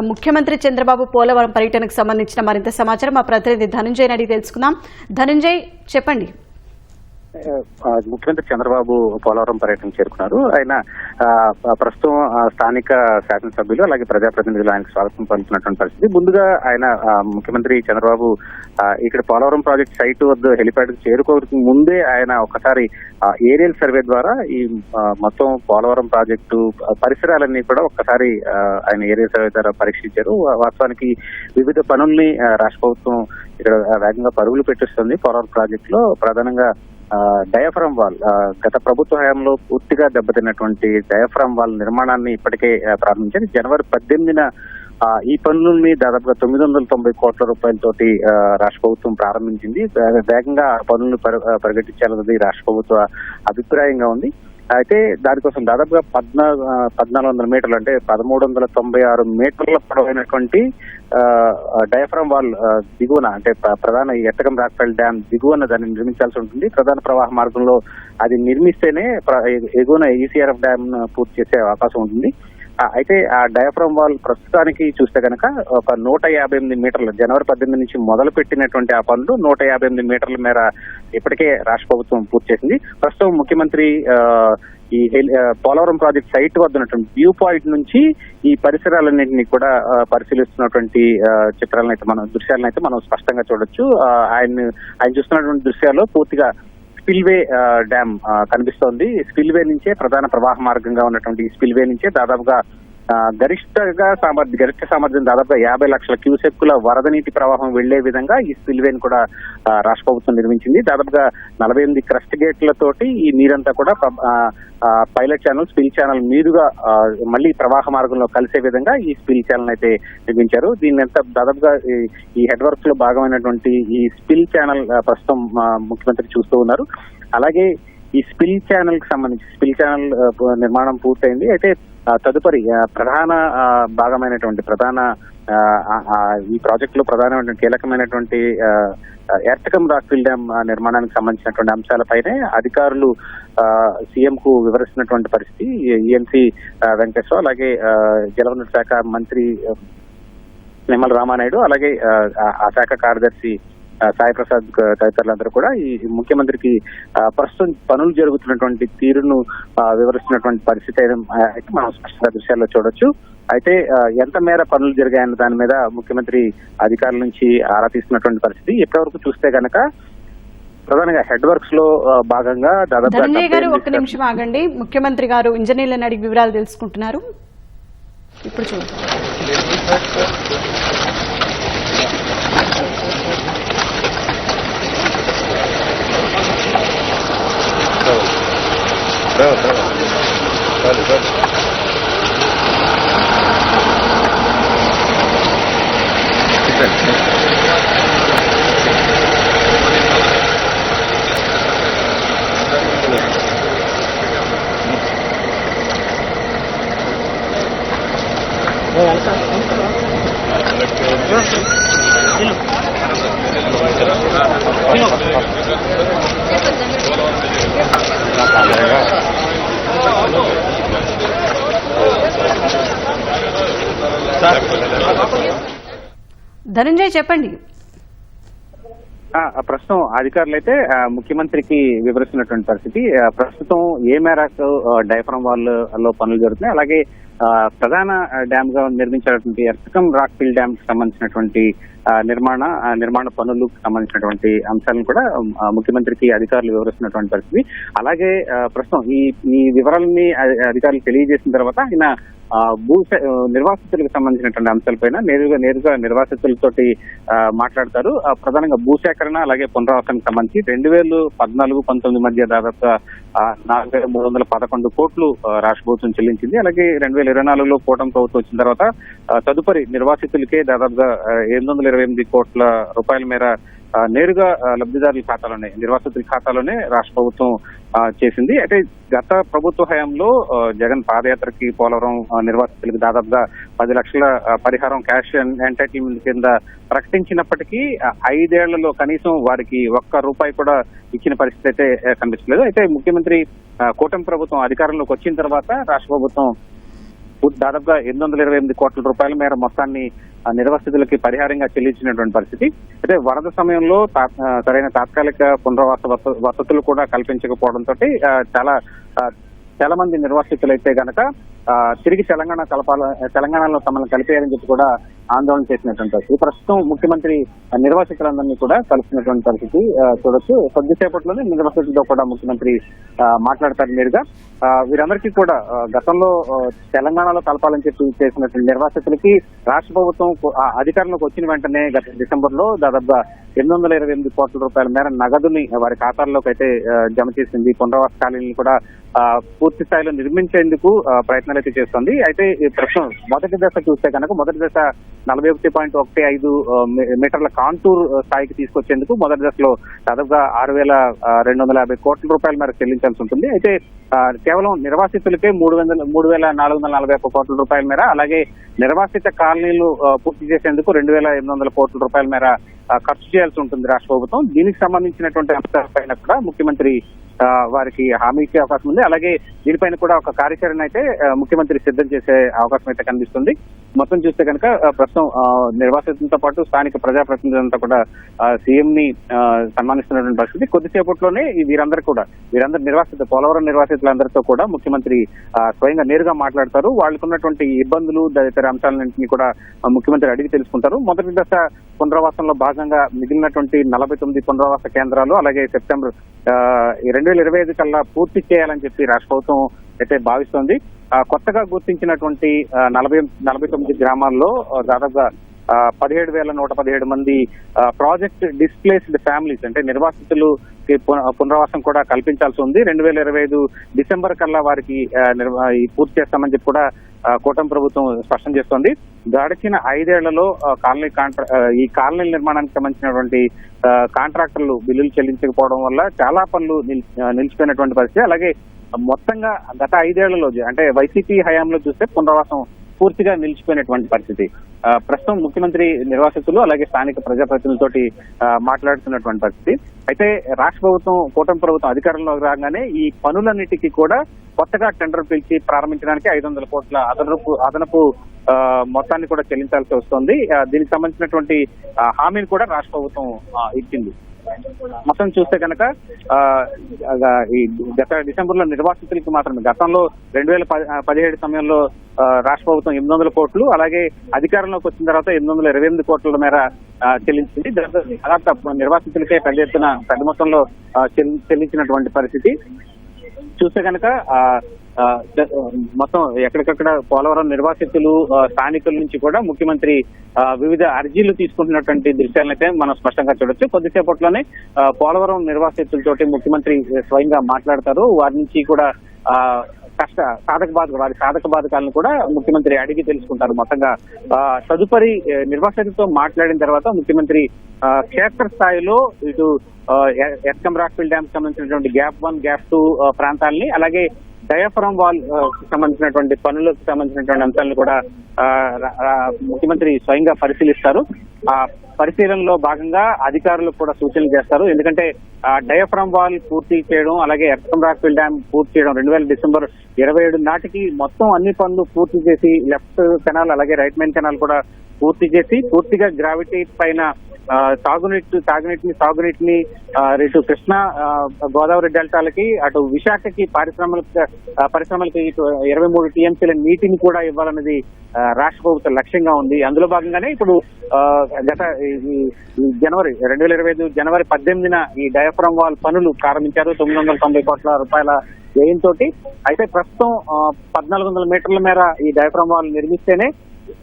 ముఖ్యమంత్రి చంద్రబాబు పోలవరం పర్యటనకు సంబంధించిన మరింత సమాచారం మా ప్రతినిధి ధనంజయ్ అడిగి తెలుసుకుందాం. ధనంజయ్ చెప్పండి. ముఖ్యమంత్రి చంద్రబాబు పోలవరం పర్యటన చేరుకున్నారు. ఆయన ప్రస్తుతం ఆ, స్థానిక శాసనసభ్యులు అలాగే ప్రజాప్రతినిధులు ఆయనకు స్వాగతం పలుకుతున్నటువంటి పరిస్థితి. ముందుగా ఆయన ముఖ్యమంత్రి చంద్రబాబు ఇక్కడ పోలవరం ప్రాజెక్ట్ సైట్ వద్ద హెలిప్యాడ్ చేరుకోవడానికి ముందే ఆయన ఒకసారి ఏరియల్ సర్వే ద్వారా ఈ మొత్తం పోలవరం ప్రాజెక్టు పరిసరాలన్నీ కూడా ఒక్కసారి ఆయన ఏరియల్ సర్వే ద్వారా పరీక్షించారు. వాస్తవానికి వివిధ పనుల్ని రాష్ట్ర ప్రభుత్వం ఇక్కడ వేగంగా పరుగులు పెట్టిస్తుంది. పోలవరం ప్రాజెక్ట్లో ప్రధానంగా డయాఫ్రమ్ వాల్ గత ప్రభుత్వ హయాంలో పూర్తిగా దెబ్బతిన్నటువంటి డయాఫ్రమ్ వాల్ నిర్మాణాన్ని ఇప్పటికే ప్రారంభించారు. జనవరి పద్దెనిమిదిన ఈ పనులని దాదాపుగా తొమ్మిది వందల తొంభై కోట్ల రూపాయలతోటి రాష్ట్ర ప్రభుత్వం ప్రారంభించింది. వేగంగా పనులను పరి- పరిగెట్టించాలన్నది రాష్ట్ర ప్రభుత్వ అభిప్రాయంగా ఉంది. అయితే దానికోసం దాదాపుగా పద్నా పద్నాలుగు వందల మీటర్లు అంటే పదమూడు వందల తొంభై ఆరు మీటర్ల పొడవైనటువంటి డయాఫ్రమ్ వాల్ దిగువన అంటే ప్ర- ప్రధాన ఈ ఎట్టకం రాక్పల్ డ్యామ్ దిగువన దాన్ని నిర్మించాల్సి ఉంటుంది. ప్రధాన ప్రవాహ మార్గంలో అది నిర్మిస్తేనే ఎగువన ఈసీఆర్ఎఫ్ డ్యామ్ పూర్తి చేసే అవకాశం ఉంటుంది. అయితే ఆ డయాఫ్రమ్ వాల్ ప్రస్తుతానికి చూస్తే కనుక ఒక నూట యాభై ఎనిమిది మీటర్లు జనవరి పద్దెనిమిది నుంచి మొదలు పెట్టినటువంటి ఆ పనులు నూట యాభై ఎనిమిది మీటర్ల మేర ఇప్పటికే రాష్ట్ర ప్రభుత్వం పూర్తి చేసింది. ప్రస్తుతం ముఖ్యమంత్రి ఈ పోలవరం ప్రాజెక్ట్ సైట్ వద్ద ఉన్నటువంటి వ్యూ పాయింట్ నుంచి ఈ పరిసరాలన్నింటినీ కూడా పరిశీలిస్తున్నటువంటి చిత్రాలను అయితే మనం దృశ్యాలను అయితే మనం స్పష్టంగా చూడొచ్చు. ఆయన ఆయన చూస్తున్నటువంటి దృశ్యాల్లో పూర్తిగా స్పిల్వే డ్యామ్ కనిపిస్తోంది. స్పిల్వే నుంచే ప్రధాన ప్రవాహ మార్గంగా ఉన్నటువంటి ఈ స్పిల్వే నుంచే దాదాపుగా గరిష్టగా సామర్థ్యం గరిష్ట సామర్థ్యం దాదాపుగా యాభై లక్షల క్యూసెక్కుల వరద నీటి ప్రవాహం వెళ్ళే విధంగా ఈ స్పిల్వేని కూడా రాష్ట్ర ప్రభుత్వం నిర్మించింది. దాదాపుగా నలభై ఎనిమిది క్రస్ట్ గేట్లతోటి ఈ నీరంతా కూడా పైలట్ ఛానల్ స్పిల్ ఛానల్ మీదుగా మళ్ళీ ప్రవాహ మార్గంలో కలిసే విధంగా ఈ స్పిల్ ఛానల్ అయితే నిర్మించారు. దీన్ని ఎంత దాదాపుగా ఈ- ఈ హెడ్ వర్క్స్లో భాగమైనటువంటి ఈ స్పిల్ ఛానల్ ప్రస్తుతం ముఖ్యమంత్రి చూస్తూ ఉన్నారు. అలాగే ఈ స్పిల్ ఛానల్కి సంబంధించి స్పిల్ ఛానల్ నిర్మాణం పూర్తయింది. అయితే తదుపరి ప్రధాన భాగమైనటువంటి ప్రధాన ఈ ప్రాజెక్ట్లో ప్రధానమైనటువంటి కీలకమైనటువంటి ఎర్తకం రాక్విల్ డ్యామ్ నిర్మాణానికి సంబంధించినటువంటి అంశాలపైనే అధికారులు సీఎం కు వివరిస్తున్నటువంటి పరిస్థితి ఈఎన్సీ వెంకటేశ్వర అలాగే జలవనరుల శాఖ మంత్రి నిమ్మల రామానాయుడు అలాగే ఆ, శాఖ కార్యదర్శి సాయి ప్రసాద్ తదితరులందరూ కూడా ఈ ముఖ్యమంత్రికి ప్రస్తుతం పనులు జరుగుతున్నటువంటి తీరును వివరిస్తున్నటువంటి పరిస్థితి అయితే మనం స్పష్టంగా దృశ్యాల్లో చూడొచ్చు. అయితే ఎంత మేర పనులు జరిగాయన్న దాని మీద ముఖ్యమంత్రి అధికారుల నుంచి ఆరా తీస్తున్నటువంటి పరిస్థితి ఇప్పటివరకు చూస్తే గనక ప్రధానంగా హెడ్ వర్క్స్లో భాగంగా దాదాపు గారు ఒక్క నిమిషం ఆగండి. ముఖ్యమంత్రి గారు ఇంజనీర్లను అడిగి వివరాలు తెలుసుకుంటున్నారు. ఇప్పుడు చూడండి Claro, claro. Vale, vale. Thank you. Dhananjay చెప్పండి. ప్రస్తుతం అధికారులు అయితే ముఖ్యమంత్రికి వివరిస్తున్నటువంటి పరిస్థితి ప్రస్తుతం ఏ మేరకు డైఫ్రమ్ వాల్లో పనులు జరుగుతున్నాయి అలాగే ప్రధాన డ్యామ్గా నిర్మించినటువంటి ఎర్తకం రాక్ ఫీల్ డ్యామ్కి సంబంధించినటువంటి నిర్మాణ నిర్మాణ పనులకు సంబంధించినటువంటి అంశాలను కూడా ముఖ్యమంత్రికి అధికారులు వివరిస్తున్నటువంటి పరిస్థితి. అలాగే ప్రస్తుతం ఈ ఈ వివరాలని అధికారులు తెలియజేసిన తర్వాత ఆయన భూ నిర్వాసితులకు సంబంధించినటువంటి అంశాలపైన నేరుగా నేరుగా నిర్వాసితులతోటి మాట్లాడతారు. ఆ, ప్రధానంగా భూసేకరణ అలాగే పునరావాసానికి సంబంధించి రెండు వేలు పద్నాలుగు పంతొమ్మిది మధ్య దాదాపు నాలుగు వేల మూడు వందల పదకొండు కోట్లు రాష్ట్ర ప్రభుత్వం చెల్లించింది. అలాగే రెండు వేల ఇరవై నాలుగులో కూటమి ప్రభుత్వం వచ్చిన తర్వాత తదుపరి నిర్వాసితులకే దాదాపుగా ఎనిమిది వందల ఇరవై ఎనిమిది కోట్ల రూపాయల మేర నేరుగా లబ్ధిదారుల ఖాతాలోనే నిర్వాసితుల ఖాతాలోనే రాష్ట్ర ప్రభుత్వం చేసింది. అయితే గత ప్రభుత్వ హయాంలో జగన్ పాదయాత్రకి పోలవరం నిర్వాసితులకు దాదాపుగా పది లక్షల పరిహారం క్యాష్ ఎంటర్టైన్మెంట్ కింద ప్రకటించినప్పటికీ ఐదేళ్ళలో కనీసం వారికి ఒక్క రూపాయి కూడా ఇచ్చిన పరిస్థితి అయితే కనిపించలేదు. అయితే ముఖ్యమంత్రి కూటమి ప్రభుత్వం అధికారంలోకి వచ్చిన తర్వాత రాష్ట్ర ప్రభుత్వం దాదాపుగా ఎనిమిది వందల ఇరవై ఎనిమిది కోట్ల రూపాయల మేర మొత్తాన్ని నిర్వాసితులకి పరిహారంగా చెల్లించినటువంటి పరిస్థితి. అయితే వరద సమయంలో సరైన తాత్కాలిక పునరావాస వస- వసతులు కూడా కల్పించకపోవడంతో చాలా చాలా మంది నిర్వాసితులు అయితే గనక ఆ, తిరిగి తెలంగాణ కలపాల తెలంగాణలో తమను కలిపేయాలని చెప్పి కూడా ఆందోళన చేసినటువంటి పరిస్థితి. ప్రస్తుతం ముఖ్యమంత్రి నిర్వాసితులందరినీ కూడా కలిసినటువంటి పరిస్థితి చూడొచ్చు. కొద్దిసేపట్లోనే నిర్వాసితులతో కూడా ముఖ్యమంత్రి ఆ, మాట్లాడతారు నేరుగా. వీరందరికీ కూడా గతంలో తెలంగాణలో కలపాలని చెప్పి చేసినటువంటి నిర్వాసితులకి రాష్ట్ర ప్రభుత్వం అధికారంలోకి వచ్చిన వెంటనే గత డిసెంబర్లో దాదాపుగా ఎనిమిది వందల ఇరవై ఎనిమిది కోట్ల రూపాయల మేర నగదుని వారి ఖాతాల్లోకి అయితే జమ చేసింది. పునరావాస కాలనీని కూడా పూర్తి స్థాయిలో నిర్మించేందుకు ప్రయత్నాలు అయితే చేస్తోంది. అయితే ఈ ప్రశ్న మొదటి దశ చూస్తే కనుక మొదటి దశ నలభై ఒకటి పాయింట్ ఒకటి ఐదు మీటర్ల కాంటూర్ స్థాయికి తీసుకొచ్చేందుకు మొదటి దశలో దాదాపుగా ఆరు వేల రెండు వందల యాభై కోట్ల రూపాయల మేర చెల్లించాల్సి ఉంటుంది. అయితే కేవలం నిర్వాసితులకే మూడు వందల మూడు వేల నాలుగు వందల నలభై ఒక్క కోట్ల రూపాయల మేర అలాగే నిర్వాసిత కాలనీలు పూర్తి చేసేందుకు రెండు వేల ఎనిమిది వందల కోట్ల రూపాయల మేర ఖర్చు చేయాల్సి ఉంటుంది రాష్ట్ర ప్రభుత్వం. దీనికి సంబంధించినటువంటి అంశాలపైన కూడా ముఖ్యమంత్రి వారికి హామీ ఇచ్చే అవకాశం ఉంది. అలాగే దీనిపైన కూడా ఒక కార్యాచరణ అయితే ముఖ్యమంత్రి సిద్ధం చేసే అవకాశం అయితే కనిపిస్తుంది. మొత్తం చూస్తే కనుక ప్రస్తుతం ఆ, నిర్వాసితులతో పాటు స్థానిక ప్రజాప్రతినిధులంతా కూడా సీఎం ని సన్మానిస్తున్నటువంటి పరిస్థితి. కొద్దిసేపట్లోనే వీరందరూ కూడా వీరందరూ నిర్వాసిత పోలవరం నిర్వాసితులందరితో కూడా ముఖ్యమంత్రి స్వయంగా నేరుగా మాట్లాడతారు. వాళ్ళకు ఉన్నటువంటి ఇబ్బందులు తదితర అంశాలన్నింటినీ కూడా ముఖ్యమంత్రి అడిగి తెలుసుకుంటారు. మొదటి దశ పునరావాసంలో భాగంగా మిగిలినటువంటి నలభై తొమ్మిది పునరావాస కేంద్రాలు అలాగే సెప్టెంబర్ రెండు వేల ఇరవై ఐదు కల్లా పూర్తి చేయాలని చెప్పి రాష్ట్ర ప్రభుత్వం అయితే భావిస్తోంది. ఆ, కొత్తగా గుర్తించినటువంటి నలభై నలభై తొమ్మిది గ్రామాల్లో దాదాపుగా పదిహేడు వేల నూట పదిహేడు మంది ప్రాజెక్ట్ డిస్ప్లేస్డ్ ఫ్యామిలీస్ అంటే నిర్వాసితులు పునరావాసం కూడా కల్పించాల్సి ఉంది. రెండు వేల ఇరవై ఐదు డిసెంబర్ కల్లా వారికి పూర్తి చేస్తామని చెప్పి కూడా కూటమి ప్రభుత్వం స్పష్టం చేస్తోంది. గడిచిన ఐదేళ్ళలో కాలనీ కాంట్రా ఈ కాలనీ నిర్మాణానికి సంబంధించినటువంటి కాంట్రాక్టర్లు బిల్లులు చెల్లించకపోవడం వల్ల చాలా పనులు నిల్- నిలిచిపోయినటువంటి పరిస్థితి. అలాగే మొత్తంగా గత ఐదేళ్ళలో అంటే వైసీపీ హయాంలో చూస్తే పునరావాసం పూర్తిగా నిలిచిపోయినటువంటి పరిస్థితి. ప్రస్తుతం ముఖ్యమంత్రి నిర్వాసితులు అలాగే స్థానిక ప్రజాప్రతినిధులతోటి మాట్లాడుతున్నటువంటి పరిస్థితి. అయితే రాష్ట్ర ప్రభుత్వం కూటమి ప్రభుత్వం అధికారంలోకి రాగానే ఈ పనులన్నిటికీ కూడా కొత్తగా టెండర్ పిలిచి ప్రారంభించడానికి ఐదు వందల కోట్ల అదనపు అదనపు మొత్తాన్ని కూడా చెల్లించాల్సి వస్తుంది. దీనికి సంబంధించినటువంటి హామీని కూడా రాష్ట్ర ప్రభుత్వం ఇచ్చింది. మొత్తం చూస్తే కనుక ఆ, ఈ గత డిసెంబర్లో నిర్వాసితులకి మాత్రమే గతంలో రెండు వేల పదిహేడు సమయంలో రాష్ట్ర ప్రభుత్వం ఎనిమిది వందల కోట్లు అలాగే అధికారంలోకి వచ్చిన తర్వాత ఎనిమిది వందల ఇరవై ఎనిమిది కోట్ల మేర చెల్లించింది. దాదాపు నిర్వాసితులకే పెద్ద ఎత్తున పెద్ద మొత్తంలో చెల్లించినటువంటి పరిస్థితి. చూస్తే కనుక ఆ, మొత్తం ఎక్కడికక్కడ పోలవరం నిర్వాసితులు స్థానికుల నుంచి కూడా ముఖ్యమంత్రి ఆ, వివిధ అర్జీలు తీసుకుంటున్నటువంటి దృశ్యాలనైతే మనం స్పష్టంగా చూడొచ్చు. కొద్దిసేపట్లోనే పోలవరం నిర్వాసితులతోటి ముఖ్యమంత్రి స్వయంగా మాట్లాడతారు. వారి నుంచి కూడా ఆ కష్ట సాధక బాధక వారి సాధక బాధకాలను కూడా ముఖ్యమంత్రి అడిగి తెలుసుకుంటారు మొత్తంగా. ఆ, తదుపరి నిర్వాసితులతో మాట్లాడిన తర్వాత ముఖ్యమంత్రి ఆ, క్షేత్ర స్థాయిలో ఇటు ఆ, ఎస్కం రాక్ఫిల్ డ్యామ్ సంబంధించినటువంటి గ్యాప్ వన్ గ్యాప్ టూ ప్రాంతాలని అలాగే డయాఫ్రమ్ వాల్కి సంబంధించినటువంటి పనులకు సంబంధించినటువంటి అంశాలను కూడా ఆ, ముఖ్యమంత్రి స్వయంగా పరిశీలిస్తారు. ఆ పరిశీలనలో భాగంగా అధికారులకు కూడా సూచనలు చేస్తారు. ఎందుకంటే ఆ డయాఫ్రమ్ వాల్ పూర్తి చేయడం అలాగే ఎర్కం రాక్ఫిల్ డ్యామ్ పూర్తి చేయడం రెండు వేల డిసెంబర్ ఇరవై ఏడు నాటికి మొత్తం అన్ని పనులు పూర్తి చేసి లెఫ్ట్ కెనాల్ అలాగే రైట్ మెయిన్ కెనాల్ కూడా పూర్తి చేసి పూర్తిగా గ్రావిటీ పైన సాగునీటి తాగునీటి తాగునీటిని సాగునీటిని ఇటు కృష్ణా గోదావరి డెల్టాలకి అటు విశాఖకి పారిశ్రామిక పరిశ్రమలకి ఇటు ఇరవై మూడు టీఎంసీల నీటిని కూడా ఇవ్వాలన్నది రాష్ట్ర ప్రభుత్వ లక్ష్యంగా ఉంది. అందులో భాగంగానే ఇప్పుడు గత జనవరి రెండు వేల ఇరవై ఐదు జనవరి పద్దెనిమిదిన ఈ డయాఫ్రమ్ వాల్ పనులు ప్రారంభించారు. తొమ్మిది వందల తొంభై కోట్ల రూపాయల వ్యయంతో అయితే ప్రస్తుతం ఆ, పద్నాలుగు వందల మీటర్ల మేర ఈ డయాఫ్రమ్ వాల్ నిర్మిస్తేనే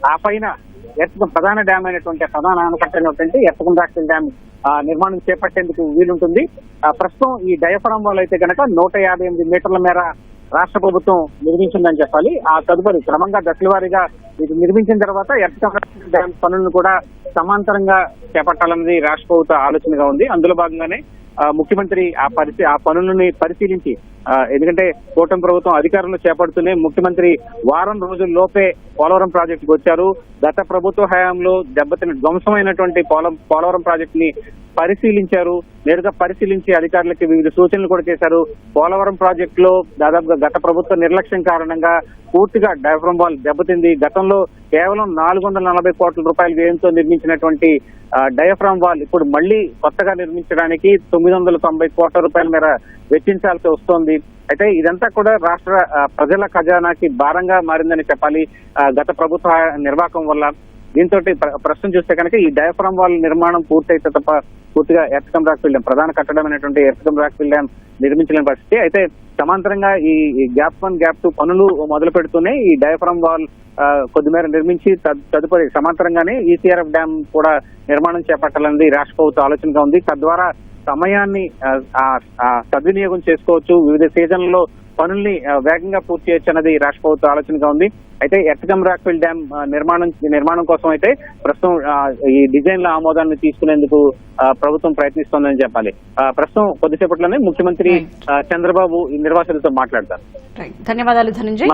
ఆ పైన ఎర్తకం ప్రధాన డ్యామ్ అయినటువంటి ప్రధాన ఆనకట్ట అయినటువంటి ఎర్తకం డ్యామ్ ఆ, నిర్మాణం చేపట్టేందుకు వీలుంటుంది. ఆ, ప్రస్తుతం ఈ డయఫరం వల్ల అయితే కనుక నూట యాభై ఎనిమిది మీటర్ల మేర రాష్ట్ర ప్రభుత్వం నిర్మించిందని చెప్పాలి. ఆ తదుపరి క్రమంగా దశల వారీగా ఇది నిర్మించిన తర్వాత ఎర్తకం డ్యామ్ పనులను కూడా సమాంతరంగా చేపట్టాలన్నది రాష్ట్ర ప్రభుత్వ ఆలోచనగా ఉంది. అందులో భాగంగానే ముఖ్యమంత్రి ఆ పరిస్థితి ఆ పనులని పరిశీలించి ఎందుకంటే కూటమి ప్రభుత్వం అధికారంలో చేపడుతూనే ముఖ్యమంత్రి వారం రోజుల లోపే పోలవరం ప్రాజెక్టుకు వచ్చారు. గత ప్రభుత్వ హయాంలో దెబ్బతిన ధ్వంసమైనటువంటి పోలం పోలవరం ప్రాజెక్ట్ని పరిశీలించారు. నేరుగా పరిశీలించి అధికారులకి వివిధ సూచనలు కూడా చేశారు. పోలవరం ప్రాజెక్టులో దాదాపుగా గత ప్రభుత్వ నిర్లక్ష్యం కారణంగా పూర్తిగా డైఫ్రమ్ వాల్ దెబ్బతింది. గతంలో కేవలం నాలుగు వందల నలభై కోట్ల రూపాయల వ్యయంతో నిర్మించినటువంటి డయఫ్రామ్ వాల్ ఇప్పుడు మళ్ళీ కొత్తగా నిర్మించడానికి తొమ్మిది వందల తొంభై కోట్ల రూపాయల మేర వెచ్చించాల్సి వస్తోంది. అయితే ఇదంతా కూడా రాష్ట్ర ప్రజల ఖజానాకి భారంగా మారిందని చెప్పాలి గత ప్రభుత్వ నిర్వాహకం వల్ల. దీంతో ప్రస్తుతం చూస్తే కనుక ఈ డయాఫ్రామ్ వాల్ నిర్మాణం పూర్తయితే తప్ప పూర్తిగా ఎర్తకం రాక్ డ్యామ్ ప్రధాన కట్టడం అయినటువంటి ఎర్తకం రాక్ డ్యామ్ నిర్మించలేని పరిస్థితి. అయితే సమాంతరంగా ఈ గ్యాప్ వన్ గ్యాప్ టూ పనులు మొదలు పెడుతూనే ఈ డయాఫ్రామ్ వాల్ కొద్దిమేర నిర్మించి తదుపరి సమాంతరంగానే ఈసీఆర్ఎఫ్ డ్యామ్ కూడా నిర్మాణం చేపట్టాలన్నది రాష్ట్ర ప్రభుత్వ ఆలోచనగా ఉంది. తద్వారా సమయాన్ని ఆ, సద్వినియోగం చేసుకోవచ్చు. వివిధ సీజన్లలో పనుల్ని వేగంగా పూర్తి చేయొచ్చు అన్నది రాష్ట్ర ప్రభుత్వ ఆలోచనగా ఉంది. అయితే ఎట్టగం రాక్ఫిల్ డ్యామ్ నిర్మాణం నిర్మాణం కోసం అయితే ప్రస్తుతం ఈ డిజైన్ల ఆమోదాన్ని తీసుకునేందుకు ప్రభుత్వం ప్రయత్నిస్తోందని చెప్పాలి. ప్రస్తుతం కొద్దిసేపట్లోనే ముఖ్యమంత్రి చంద్రబాబు ఈ నిర్వాసితులతో మాట్లాడతారు. ధన్యవాదాలు ధనంజయ్.